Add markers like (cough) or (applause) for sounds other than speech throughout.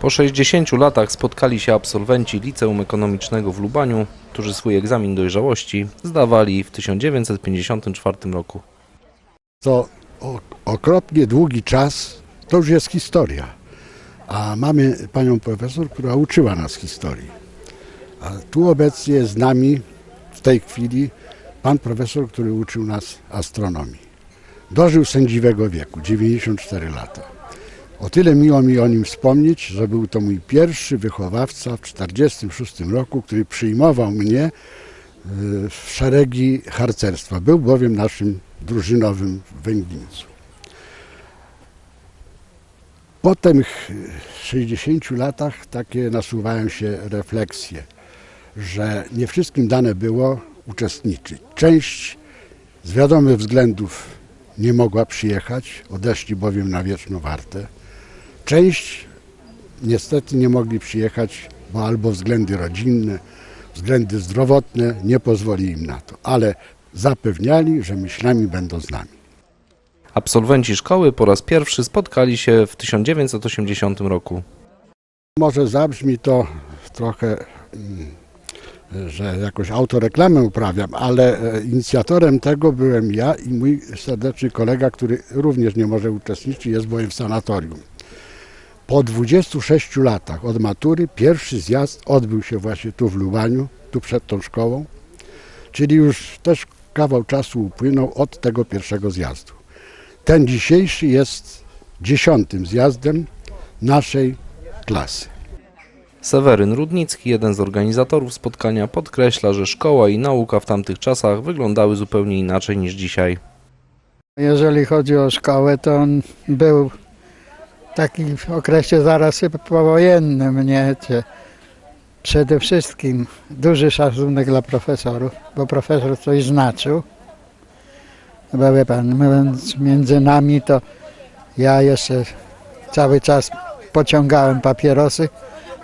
Po 60 latach spotkali się absolwenci Liceum Ekonomicznego w Lubaniu, którzy swój egzamin dojrzałości zdawali w 1954 roku. To okropnie długi czas, to już jest historia. A mamy panią profesor, która uczyła nas historii. A tu obecnie jest z nami w tej chwili pan profesor, który uczył nas astronomii. Dożył sędziwego wieku, 94 lata. O tyle miło mi o nim wspomnieć, że był to mój pierwszy wychowawca w 1946 roku, który przyjmował mnie y, w szeregi harcerstwa. Był bowiem naszym drużynowym w Węglińcu. Po tych 60 latach takie nasuwają się refleksje, że nie wszystkim dane było uczestniczyć. Część z wiadomych względów nie mogła przyjechać, odeszli bowiem na wieczną wartę. Część niestety nie mogli przyjechać, bo albo względy rodzinne, względy zdrowotne nie pozwoli im na to, ale zapewniali, że myślami będą z nami. Absolwenci szkoły po raz pierwszy spotkali się w 1980 roku. Może zabrzmi to trochę, mm, że jakoś autoreklamę uprawiam, ale e, inicjatorem tego byłem ja i mój serdeczny kolega, który również nie może uczestniczyć, jest bowiem w sanatorium. Po 26 latach od matury pierwszy zjazd odbył się właśnie tu w Lubaniu, tu przed tą szkołą, czyli już też kawał czasu upłynął od tego pierwszego zjazdu. Ten dzisiejszy jest dziesiątym zjazdem naszej klasy. Seweryn Rudnicki, jeden z organizatorów spotkania, podkreśla, że szkoła i nauka w tamtych czasach wyglądały zupełnie inaczej niż dzisiaj. Jeżeli chodzi o szkołę, to on był taki w okresie zaraz powojennym, nie? Gdzie Przede wszystkim duży szacunek dla profesorów, bo profesor coś znaczył. Bo wie pan, mówiąc między nami, to ja jeszcze cały czas pociągałem papierosy,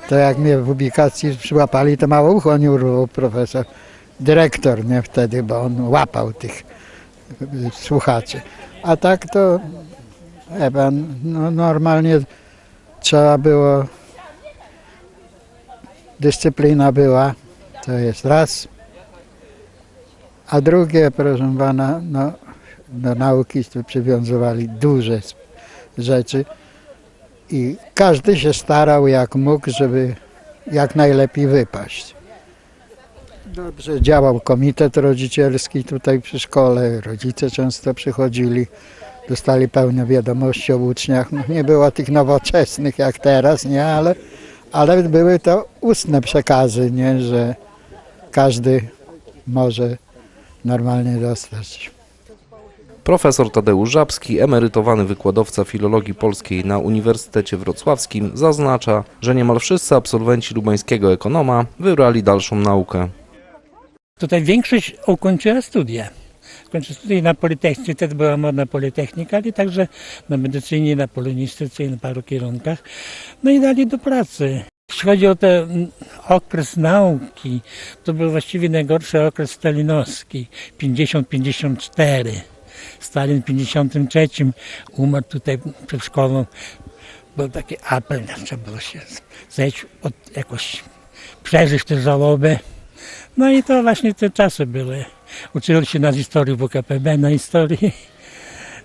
to jak mnie w ubikacji przyłapali, to mało ucho nie urwał profesor. Dyrektor, nie wtedy, bo on łapał tych słuchaczy. A tak to, wie pan, no normalnie trzeba było, dyscyplina była, to jest raz. A drugie, proszę pana, no, do nauki przywiązywali duże rzeczy i każdy się starał jak mógł, żeby jak najlepiej wypaść. Dobrze działał komitet rodzicielski tutaj przy szkole, rodzice często przychodzili, dostali pełne wiadomości o uczniach. No, nie było tych nowoczesnych jak teraz, nie, ale, ale były to ustne przekazy, nie, że każdy może normalnie dostać. Profesor Tadeusz Żabski, emerytowany wykładowca filologii polskiej na Uniwersytecie Wrocławskim, zaznacza, że niemal wszyscy absolwenci lubańskiego ekonoma wybrali dalszą naukę. Tutaj większość ukończyła studia. Kończy studia na Politechnice, wtedy była modna Politechnika, ale także na medycynie, na polonistyce i na paru kierunkach. No i dali do pracy. Jeśli chodzi o ten okres nauki, to był właściwie najgorszy okres stalinowski, 50-54. Stalin w 53 umarł tutaj przed szkołą. Był taki apel, trzeba było się zejść, od, jakoś przeżyć tę żałobę. No i to właśnie te czasy były. Uczyli się nas historii WKPB, na historii.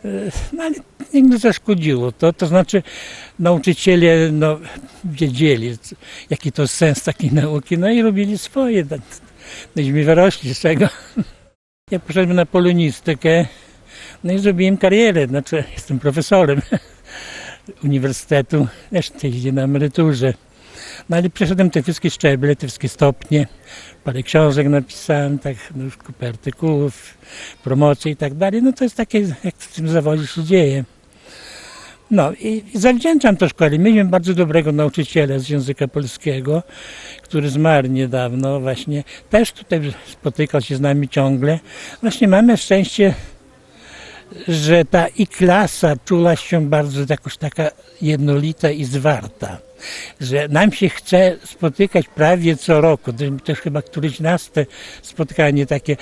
E, No ale mi zaszkodziło to, to znaczy nauczyciele no, wiedzieli, jaki to sens takiej nauki, no i robili swoje. No, Myśmy wyrośli z tego. Ja poszedłem na polonistykę, no i zrobiłem karierę, znaczy jestem profesorem (laughs) uniwersytetu, też idzie na emeryturze. No ale przeszedłem te wszystkie szczeble, te wszystkie stopnie. Parę książek napisałem, tak, no, już kupę artykułów, promocje i tak dalej. No to jest takie, jak w tym zawodzie się dzieje. No i, zawdzięczam to szkole. Miałem bardzo dobrego nauczyciela z języka polskiego, który zmarł niedawno właśnie. Też tutaj spotykał się z nami ciągle. Właśnie mamy szczęście, że ta i klasa czula się bardzo jakoś taka jednolita i zwarta. Że nam się chce spotykać prawie co roku. Też chyba któryś nas te spotkanie takie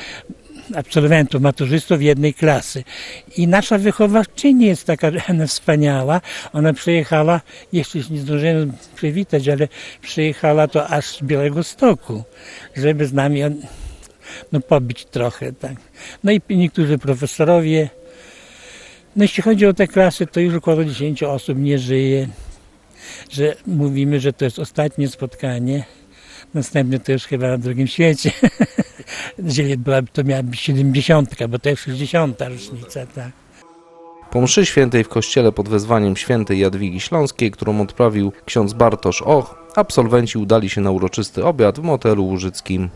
absolwentów, maturzystów jednej klasy. I nasza wychowawczyni jest taka (laughs) wspaniała. Ona przyjechała, jeszcze się nie zdążyłem przywitać, ale przyjechała to aż z Białego Stoku, żeby z nami no, pobić trochę. Tak. No i niektórzy profesorowie. No jeśli chodzi o te klasy, to już około 10 osób nie żyje. Że mówimy, że to jest ostatnie spotkanie. Następne to już chyba na drugim świecie. (laughs) Jeżeli byłaby, to miałaby 70, bo to jest 60 rocznica, tak. Po mszy świętej w kościele pod wezwaniem świętej Jadwigi Śląskiej, którą odprawił ksiądz Bartosz Och, absolwenci udali się na uroczysty obiad w motelu łużyckim.